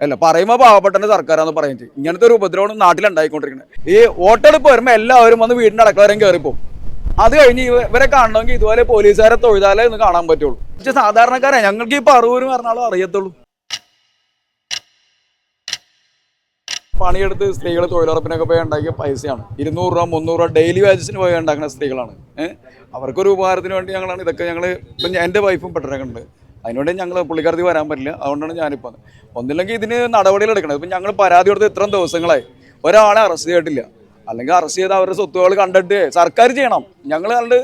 അല്ല പറയുമ്പോൾ പാവപ്പെട്ടന്റെ സർക്കാരാന്ന് പറയുന്നത് ഇങ്ങനത്തെ ഒരു ഉപദ്രവം നാട്ടിലുണ്ടായിക്കൊണ്ടിരിക്കുന്നത് ഈ വോട്ടെടുപ്പ് വരുമ്പോൾ എല്ലാവരും വന്ന് വീടിന്റെ അടക്കളവരും കയറിപ്പോവും അത് കഴിഞ്ഞ് ഇവ- ഇവരെ കാണണമെങ്കിൽ ഇതുപോലെ പോലീസുകാരെ തൊഴുതാലേ ഒന്ന് കാണാൻ പറ്റുള്ളൂ. പക്ഷെ സാധാരണക്കാരെ ഞങ്ങൾക്ക് ഈ പറവൂരും എറണാകുളം അറിയത്തുള്ളൂ. പണിയെടുത്ത് സ്ത്രീകൾ തൊഴിലുറപ്പിനൊക്കെ പോയി ഉണ്ടാക്കിയ പൈസയാണ്. ഇരുന്നൂറ് രൂപ മുന്നൂറ് രൂപ ഡെയിലി വേജസിന് പോയി ഉണ്ടാക്കുന്ന സ്ത്രീകളാണ്. അവർക്കൊരു ഉപകാരത്തിന് വേണ്ടി ഞങ്ങളാണ് ഇതൊക്കെ ഞങ്ങൾ ഇപ്പം എന്റെ വൈഫും പെട്ടിട്ടുണ്ട് അതിനുവേണ്ടി ഞങ്ങൾ പുള്ളിക്കാരത്തിൽ വരാൻ പറ്റില്ല. അതുകൊണ്ടാണ് ഞാനിപ്പോൾ ഒന്നില്ലെങ്കിൽ ഇതിന് നടപടികൾ എടുക്കണം. ഇപ്പം ഞങ്ങൾ പരാതി കൊടുത്ത് ഇത്രയും ദിവസങ്ങളായി. ഒരാളെ അറസ്റ്റ് ചെയ്തിട്ടില്ല. അല്ലെങ്കിൽ അറസ്റ്റ് ചെയ്ത് അവരുടെ സ്വത്തുകൾ കണ്ടിട്ട് സർക്കാർ ചെയ്യണം. ഞങ്ങൾ കണ്ട്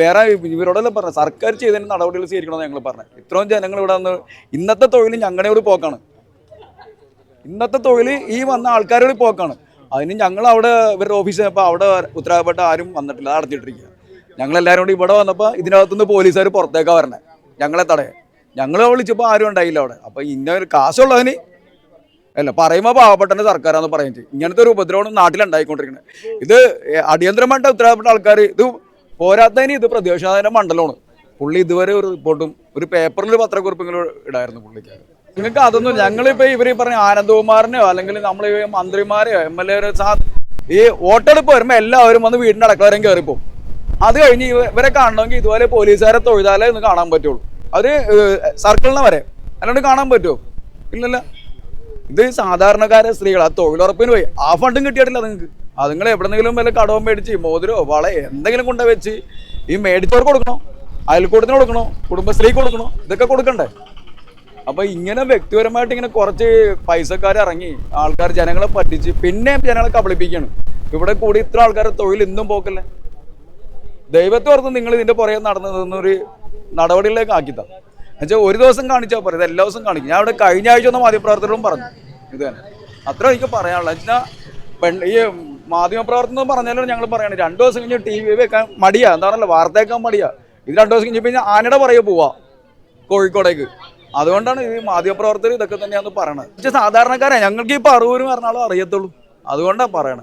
വേറെ ഇവരോടെല്ലാം പറഞ്ഞത് സർക്കാർ ചെയ്തതിന് നടപടികൾ സ്വീകരിക്കണമെന്ന് ഞങ്ങൾ പറഞ്ഞത് ഇത്രയും ജനങ്ങൾ ഇവിടെ വന്ന് ഇന്നത്തെ തൊഴിൽ ഞങ്ങളുടെ ഒരു പോക്കാണ്. ഇന്നത്തെ തൊഴിൽ ഈ വന്ന ആൾക്കാരോട് പോക്കാണ്. അതിന് ഞങ്ങൾ അവിടെ ഇവരുടെ ഓഫീസിൽ അപ്പോൾ അവിടെ ഉത്തരവാദപ്പെട്ട ആരും വന്നിട്ടില്ല. അത് അടച്ചിട്ടിരിക്കുക ഞങ്ങളെല്ലാവരും കൂടി ഇവിടെ വന്നപ്പോൾ ഇതിനകത്തുനിന്ന് പോലീസുകാർ പുറത്തേക്കാണ് വരണേ. ഞങ്ങളെ തടയാൻ. ഞങ്ങൾ വിളിച്ചപ്പോൾ ആരും ഉണ്ടായില്ല അവിടെ. അപ്പോൾ ഇന്ന ഒരു കാശുള്ളതിന് അല്ല പറയുമ്പോൾ പാവപ്പെട്ടന്റെ സർക്കാരാന്ന് പറയുന്നത് ഇങ്ങനത്തെ ഒരു ഉപദ്രവം നാട്ടിലുണ്ടായിക്കൊണ്ടിരിക്കുന്നത് ഇത് അടിയന്തരമായിട്ട് ഉത്തരവാദപ്പെട്ട ആൾക്കാർ ഇത് പോരാത്തതിന് ഇത് പ്രതിപക്ഷത്തിന്റെ മണ്ഡലമാണ്. പുള്ളി ഇതുവരെ ഒരു റിപ്പോർട്ടും ഒരു പേപ്പറിൽ പത്രക്കുറിപ്പെങ്കിലും ഇടായിരുന്നു പുള്ളിക്ക് നിങ്ങൾക്ക് അതൊന്നും ഞങ്ങളിപ്പോ ഇവർ ഈ പറഞ്ഞ ആനന്ദകുമാറിനെയോ അല്ലെങ്കിൽ നമ്മൾ മന്ത്രിമാരെയോ എം എൽ എ ഈ വോട്ടെടുപ്പ് വരുമ്പോൾ എല്ലാവരും വന്ന് വീടിന്റെ അടക്കളവരും കയറിപ്പോവും അത് കഴിഞ്ഞ് ഇവരെ കാണണമെങ്കിൽ ഇതുപോലെ പോലീസുകാരെ തൊഴുതാലേ ഒന്ന് കാണാൻ പറ്റുള്ളൂ. അവർ സർക്കിളിനെ വരെ. അല്ലാണ്ട് കാണാൻ പറ്റുമോ? ഇല്ലല്ല. ഇത് സാധാരണക്കാരെ സ്ത്രീകൾ ആ തൊഴിലുറപ്പിന് പോയി. ആ ഫണ്ടും കിട്ടിയിട്ടില്ല നിങ്ങൾക്ക് അത് നിങ്ങൾ എവിടെന്നെങ്കിലും വല്ല കടവും മേടിച്ച് മോതിരോ വള എന്തെങ്കിലും കൊണ്ട വെച്ച് ഈ മേടിച്ചവർക്ക് കൊടുക്കണോ? അയൽക്കൂട്ടത്തിന് കൊടുക്കണോ? കുടുംബശ്രീ കൊടുക്കണോ? ഇതൊക്കെ കൊടുക്കണ്ടേ? അപ്പൊ ഇങ്ങനെ വ്യക്തിപരമായിട്ട് ഇങ്ങനെ കുറച്ച് പൈസക്കാർ ഇറങ്ങി ആൾക്കാർ ജനങ്ങളെ പറ്റിച്ച് പിന്നെ ജനങ്ങളെ കബളിപ്പിക്കുകയാണ് ഇവിടെ കൂടി ഇത്ര ആൾക്കാരുടെ തൊഴിൽ ഇന്നും പോക്കല്ലേ? ദൈവത്തെ ഓർത്ത് നിങ്ങൾ ഇതിന്റെ പുറകെ നടന്നതെന്നൊരു നടപടികളിലേക്ക് ആക്കിത്താ എന്നുവെച്ചാൽ ഒരു ദിവസം കാണിച്ചാൽ പറയും എല്ലാ ദിവസവും കാണിക്കും. ഞാൻ അവിടെ കഴിഞ്ഞ ആഴ്ച ഒന്ന് മാധ്യമപ്രവർത്തകരും പറഞ്ഞു. ഇത് തന്നെ. അത്ര എനിക്ക് പറയാനുള്ളത് വെച്ചാൽ ഈ മാധ്യമപ്രവർത്തനം പറഞ്ഞാലും ഞങ്ങൾ പറയണം രണ്ട് ദിവസം കഴിഞ്ഞ് ടി വി വെക്കാൻ മടിയാ. എന്താ പറയുക വാർത്ത വെക്കാൻ മടിയാ. ഇത് രണ്ട് ദിവസം കഴിഞ്ഞ് പിന്നെ ആനയുടെ പറയെ പോവാ കോഴിക്കോടേക്ക്. അതുകൊണ്ടാണ് ഈ മാധ്യമപ്രവർത്തകർ ഇതൊക്കെ തന്നെയാണ് പറയണത്. പക്ഷെ സാധാരണക്കാരെ ഞങ്ങൾക്ക് ഈ പറവൂരും എറണാകുളം അറിയത്തുള്ളൂ. അതുകൊണ്ടാണ് പറയണത്.